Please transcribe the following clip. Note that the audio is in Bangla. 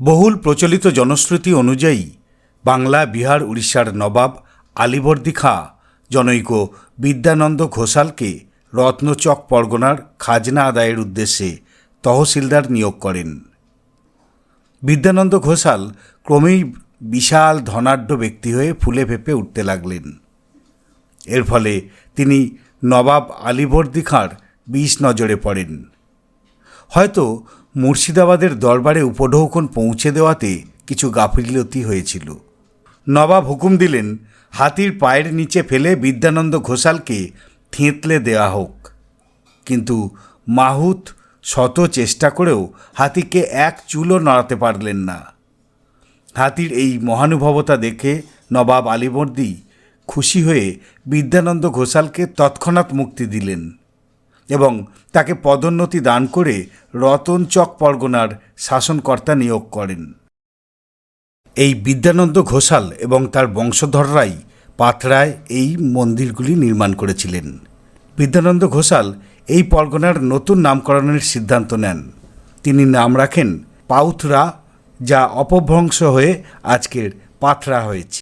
বহুল প্রচলিত জনশ্রুতি অনুযায়ী, বাংলা, বিহার, উড়িষ্যার নবাব আলিবর্দী খাঁ, জনৈক বিদ্যানন্দ ঘোষালকে রত্নচক পরগনার খাজনা আদায়ের উদ্দেশ্যে তহসিলদার নিয়োগ করেন। বিদ্যানন্দ ঘোষাল ক্রমেই বিশাল ধনাঢ্য ব্যক্তি হয়ে ফুলে ফেঁপে উঠতে লাগলেন। এর ফলে তিনি নবাব আলিবর্দী খাঁর বিষ নজরে পড়েন। হয়তো মুর্শিদাবাদের দরবারে উপঢৌকন পৌঁছে দেওয়াতে কিছু গাফিলতি হয়েছিল। নবাব হুকুম দিলেন, হাতির পায়ের নিচে ফেলে বিদ্যানন্দ ঘোষালকে থেঁতলে দেওয়া হোক। কিন্তু মাহুত শত চেষ্টা করেও হাতিকে এক চুলও নড়াতে পারলেন না। হাতির এই মহানুভবতা দেখে নবাব আলীবর্দী খুশি হয়ে বিদ্যানন্দ ঘোষালকে তৎক্ষণাৎ মুক্তি দিলেন। এবং তাকে পদোন্নতি দান করে রতনচক পরগনার শাসনকর্তা নিয়োগ করেন। এই বিদ্যানন্দ ঘোষাল এবং তার বংশধররাই পাথরায় এই মন্দিরগুলি নির্মাণ করেছিলেন। বিদ্যানন্দ ঘোষাল এই পরগনার নতুন নামকরণের সিদ্ধান্ত নেন। তিনি নাম রাখেন পাউথরা, যা অপভ্রংশ হয়ে আজকের পাথরা হয়েছে।